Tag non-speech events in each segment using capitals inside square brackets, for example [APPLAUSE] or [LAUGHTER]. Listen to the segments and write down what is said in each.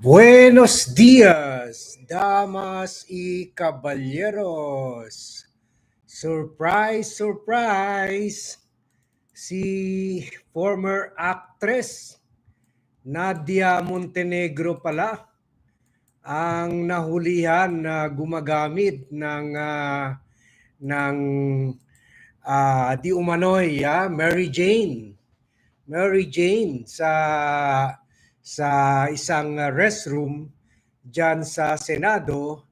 Buenos días, damas y caballeros. Surprise, surprise. Si former actress Nadia Montenegro pala ang nahulihan na gumagamit ng ah, ng ah, di umano'y ah, Mary Jane. Mary Jane sa sa isang uh, restroom diyan sa Senado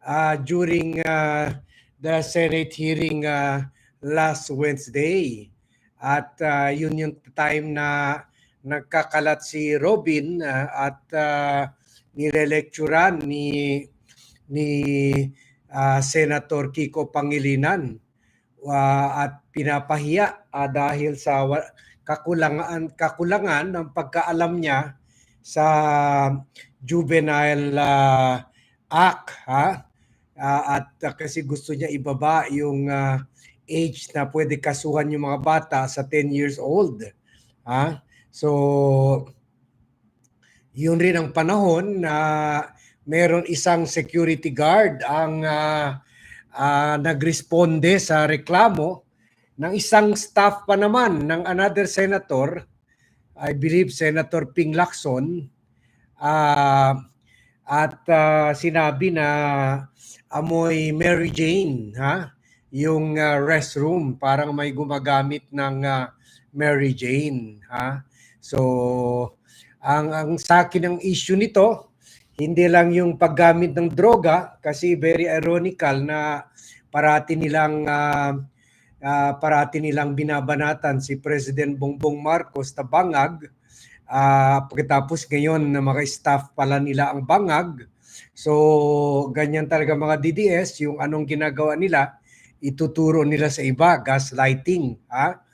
uh, during uh, the Senate hearing uh, last Wednesday. At uh, yun yung time na nagkakalat si Robin uh, at uh, nire-lecturean ni ni uh, Senator Kiko Pangilinan uh, at pinapahiya uh, dahil sa kakulangan kakulangan ng pagkaalam niya sa juvenile uh, act ha? Ah, at uh, kasi gusto niya ibaba yung uh, age na pwede kasuhan yung mga bata sa 10 years old ha? So yun rin ang panahon na meron isang security guard ang uh, uh, nagresponde sa reklamo ng isang staff pa naman ng another senator, I believe Senator Ping Lacson, ah, at ah, sinabi na amoy Mary Jane, ha? Yung ah, restroom, parang may gumagamit ng ah, Mary Jane, ha? So, ang ang sa akin ang issue nito, hindi lang yung paggamit ng droga kasi very ironical na parati nilang ah, ah, parati nilang binabanatan si President Bongbong Marcos na bangag Ah, pagkatapos ngayon na mga staff pala nila ang bangag. So, ganyan talaga mga DDS, yung anong ginagawa nila, ituturo nila sa iba, gaslighting, ha?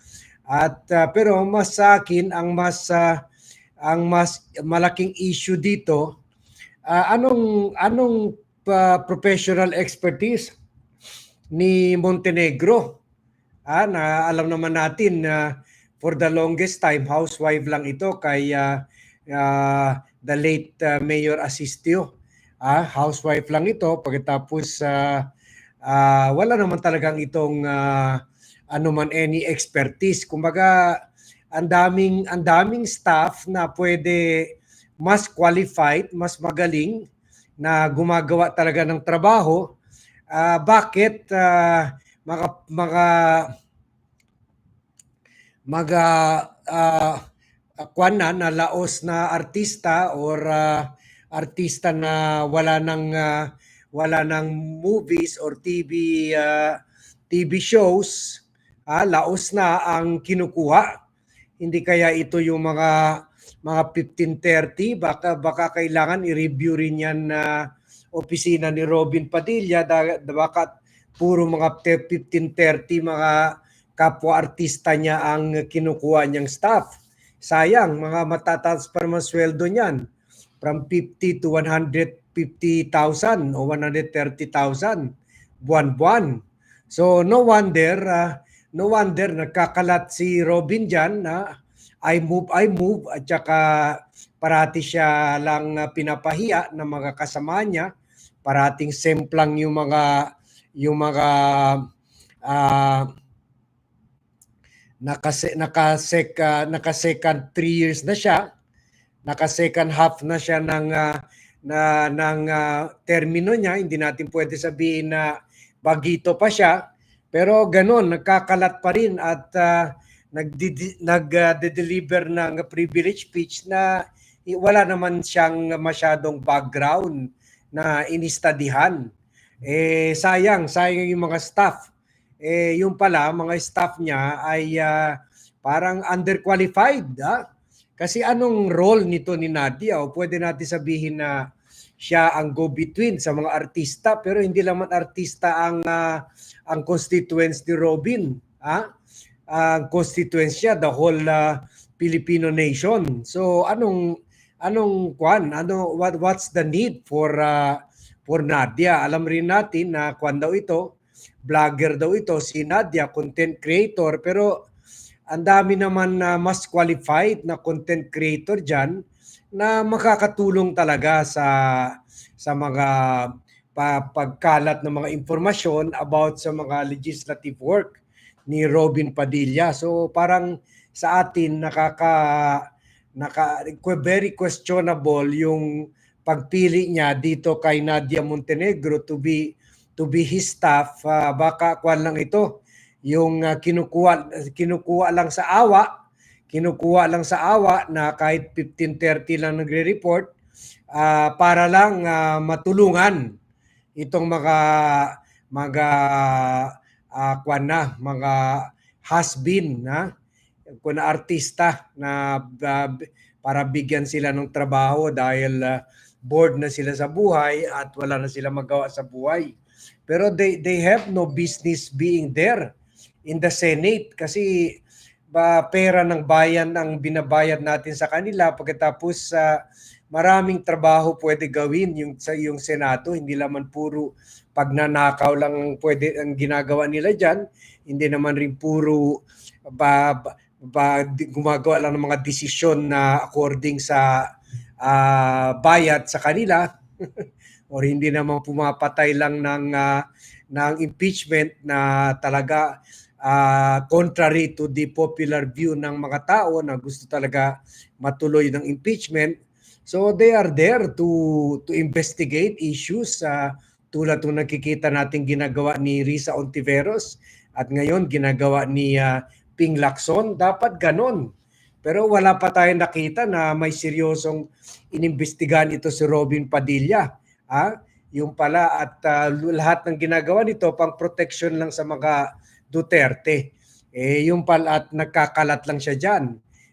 At ah, pero mas sa akin ang mas ah, ang mas malaking issue dito, ah, anong anong ah, professional expertise ni Montenegro? Ah, na alam naman natin na for the longest time housewife lang ito kay ah, ah, the late ah, Mayor Asistio. Ah, housewife lang ito pagkatapos ah, ah, wala naman talagang itong ah, ano man any expertise. Kumbaga ang daming ang daming staff na pwede mas qualified, mas magaling na gumagawa talaga ng trabaho. Ah, bakit ah, mga mga mga uh, kwan na, na laos na artista or ah, artista na wala nang ah, wala nang movies or TV ah, TV shows ah, laos na ang kinukuha. Hindi kaya ito yung mga mga 1530 baka baka kailangan i-review rin yan na opisina ni Robin Padilla da, da- baka puro mga 1530 mga kapwa artista niya ang kinukuha niyang staff. Sayang, mga matataas pa naman sweldo niyan. From 50 to 150,000 o 130,000 buwan-buwan. So no wonder, ah, no wonder nagkakalat si Robin diyan na I move, I move at saka parati siya lang ah, pinapahiya ng mga kasama niya. Parating semplang yung mga yung mga ah, nakase nakasek uh, nakasecond 3 years na siya. Naka-second half na siya ng ah, na ng ah, termino niya. Hindi natin pwede sabihin na bagito pa siya. Pero ganun nagkakalat pa rin at uh, nag-deliver ng privilege speech na wala naman siyang masyadong background na inistadihan eh sayang sayang yung mga staff eh yung pala mga staff niya ay ah, parang underqualified ah. Kasi anong role nito ni Nadia o pwede natin sabihin na siya ang go-between sa mga artista pero hindi naman artista ang ah, ang constituents ni Robin ah. Ang constituents siya the whole ah, Filipino nation. So anong anong kwan ano what what's the need for ah, for Nadia? Alam rin natin na kwan daw ito vlogger daw ito, si Nadia, content creator, pero ang dami naman na mas qualified na content creator dyan na makakatulong talaga sa sa mga pa, pagkalat ng mga impormasyon about sa mga legislative work ni Robin Padilla. So parang sa atin nakaka naka very questionable yung pagpili niya dito kay Nadia Montenegro to be to be his staff. Ah, baka kwan lang ito yung ah, kinukuha kinukuha lang sa awa kinukuha lang sa awa na kahit 15.30 lang nagre-report ah, para lang ah, matulungan itong mga mga ah, kwan na mga has-been na kung na artista na ah, para bigyan sila ng trabaho dahil ah, bored na sila sa buhay at wala na sila magawa sa buhay. Pero they they have no business being there in the Senate kasi ba pera ng bayan ang binabayad natin sa kanila. Pagkatapos sa maraming trabaho pwede gawin yung sa yung Senado hindi naman puro pagnanakaw lang ang pwede ang ginagawa nila diyan hindi naman rin puro ba, ba, ba gumagawa lang ng mga desisyon na according sa ah, bayad sa kanila [LAUGHS] or hindi naman pumapatay lang ng ah, ng impeachment na talaga ah, contrary to the popular view ng mga tao na gusto talaga matuloy ng impeachment. So they are there to to investigate issues sa tulad ng nakikita natin ginagawa ni Risa Ontiveros at ngayon ginagawa ni ah, Ping Lacson. Dapat ganon. Pero wala pa tayong nakita na may seryosong inimbestigahan ito si Robin Padilla. Ah, yung pala at ah, lahat ng ginagawa nito pang protection lang sa mga Duterte. Eh yung pala at nagkakalat lang siya diyan.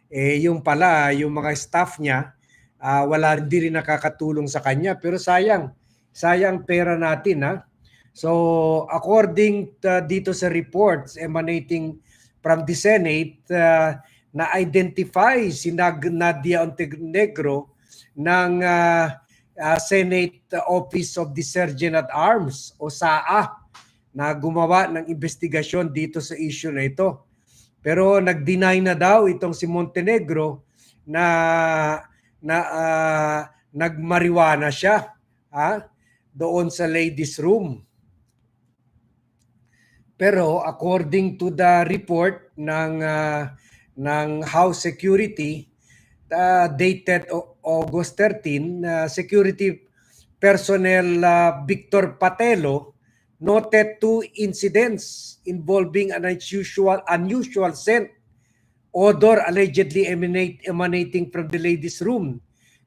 Eh yung pala yung mga staff niya ah, wala hindi rin nakakatulong sa kanya pero sayang sayang pera natin ha. So according to- dito sa reports emanating from the Senate ah, na-identify si Nadia Montenegro ng ah, ah, Senate Office of the Sergeant at Arms o SAA na gumawa ng investigasyon dito sa issue na ito. Pero nag-deny na daw itong si Montenegro na na ah, nagmariwana siya ha doon sa ladies room. Pero according to the report ng ah, ng House Security uh, dated August 13, uh, security personnel uh, Victor Patelo noted two incidents involving an unusual unusual scent odor allegedly emanate, emanating from the ladies' room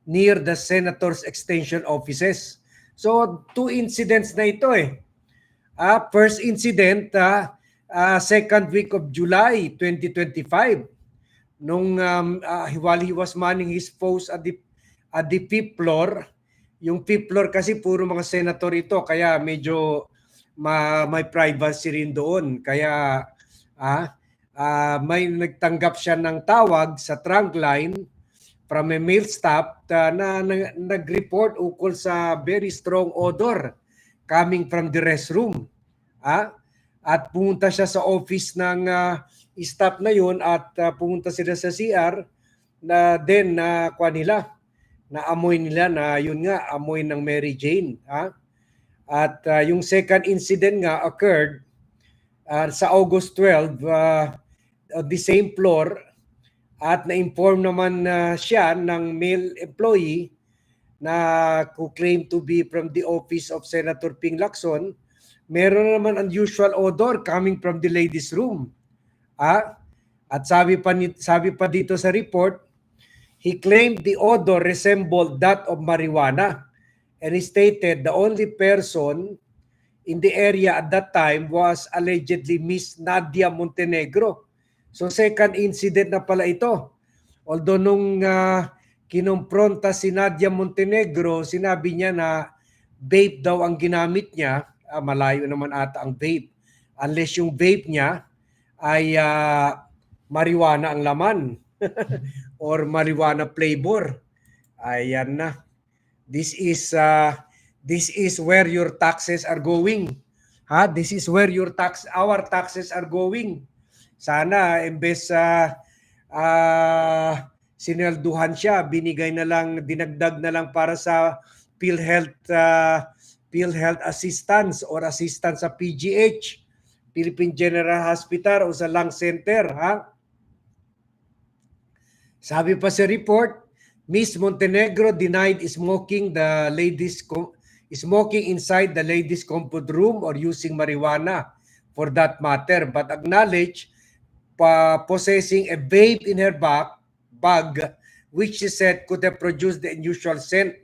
near the senator's extension offices. So, two incidents na ito eh. Ah, first incident, ah, ah, second week of July 2025 nung um, ah, while he was manning his post at the at the fifth floor, yung fifth floor kasi puro mga senator ito kaya medyo ma, may privacy rin doon. Kaya ah, ah, may nagtanggap siya ng tawag sa trunk line from a male staff ah, na, na nag-report ukol sa very strong odor coming from the restroom. Ah, at pumunta siya sa office ng ah, staff na yun at ah, pumunta sila sa CR na then na kuha nila. Na amoy nila na yun nga amoy ng Mary Jane ha? At ah, yung second incident nga occurred ah, sa August 12 ah, on the same floor at na-inform naman na siya ng male employee na who claim to be from the office of Senator Ping Lacson meron naman unusual odor coming from the ladies room Ah, at sabi pa ni, sabi pa dito sa report, he claimed the odor resembled that of marijuana and he stated the only person in the area at that time was allegedly Miss Nadia Montenegro. So second incident na pala ito. Although nung uh, kinompronta si Nadia Montenegro, sinabi niya na vape daw ang ginamit niya. Ah, malayo naman ata ang vape. Unless yung vape niya ay ah, marijuana ang laman [LAUGHS] or marijuana flavor. Ayan na. This is uh, this is where your taxes are going. Ha? This is where your tax our taxes are going. Sana imbes sa ah, sinelduhan siya, binigay na lang, dinagdag na lang para sa PhilHealth uh, PhilHealth assistance or assistance sa PGH, Philippine General Hospital o sa Lung Center, ha? Sabi pa sa report, Miss Montenegro denied smoking the ladies smoking inside the ladies comfort room or using marijuana for that matter but acknowledged pa possessing a vape in her back bag which she said could have produced the unusual scent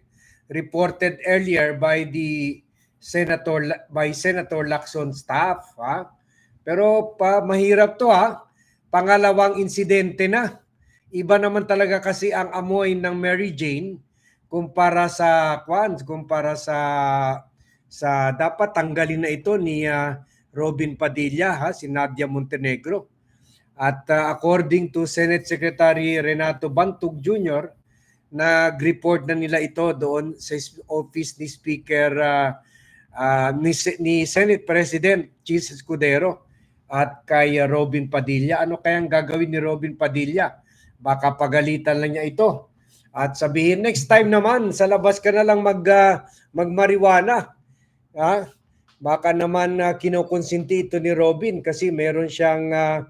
reported earlier by the senator by Senator Lacson staff ha? Pero pa mahirap to ha? Pangalawang insidente na. Iba naman talaga kasi ang amoy ng Mary Jane kumpara sa kwan kumpara sa sa dapat tanggalin na ito ni ah, Robin Padilla ha? Si Nadia Montenegro. At ah, according to Senate Secretary Renato Bantug Jr. nag-report na nila ito doon sa office ni Speaker ah, ah, ni, ni Senate President Chis Escudero at kay Robin Padilla. Ano kayang gagawin ni Robin Padilla? Baka pagalitan lang niya ito. At sabihin next time naman sa labas ka na lang mag ah, magmariwana. Ha? Baka naman uh, kinukonsinti ito ni Robin kasi meron siyang ah,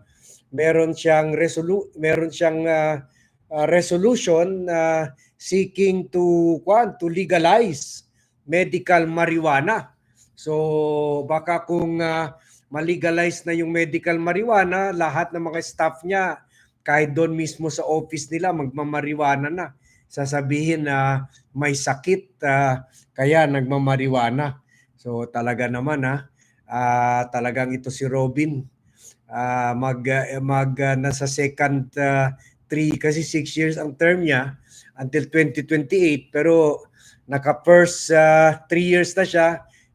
meron siyang resolu meron siyang ah, uh, resolution uh, seeking to kwan to legalize medical marijuana. So baka kung uh, malegalize na yung medical marijuana, lahat ng mga staff niya kahit doon mismo sa office nila magmamariwana na. Sasabihin na uh, may sakit uh, kaya nagmamariwana. So talaga naman ha, uh, talagang ito si Robin uh, mag eh, mag uh, nasa second uh, 3 kasi 6 years ang term niya until 2028 pero naka first ah, 3 uh, years na siya,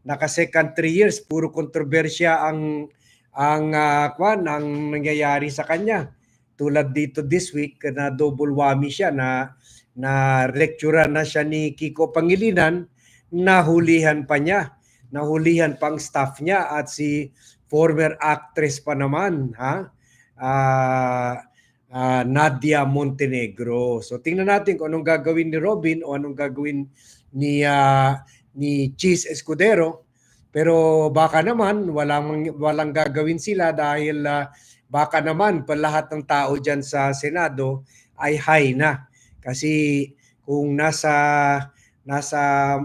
naka second 3 years puro kontrobersya ang ang uh, kwan ang nangyayari sa kanya. Tulad dito this week na double whammy siya na na lecturer na siya ni Kiko Pangilinan nahulihan pa niya. Nahulihan pang staff niya at si former actress pa naman, ha? Ah uh, ah, Nadia Montenegro. So tingnan natin kung anong gagawin ni Robin o anong gagawin ni ah, ni Cheese Escudero. Pero baka naman walang walang gagawin sila dahil ah, baka naman pa lahat ng tao diyan sa Senado ay high na. Kasi kung nasa nasa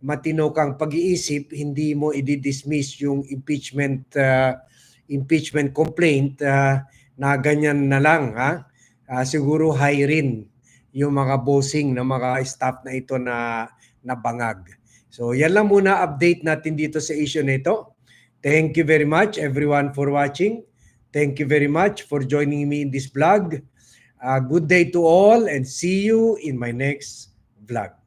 matino kang pag-iisip hindi mo i-dismiss yung impeachment ah, impeachment complaint ah, na ganyan na lang ha Ah, siguro high rin yung mga bossing ng mga staff na ito na nabangag. So yan lang muna update natin dito sa issue na ito. Thank you very much everyone for watching. Thank you very much for joining me in this vlog. Uh, good day to all and see you in my next vlog.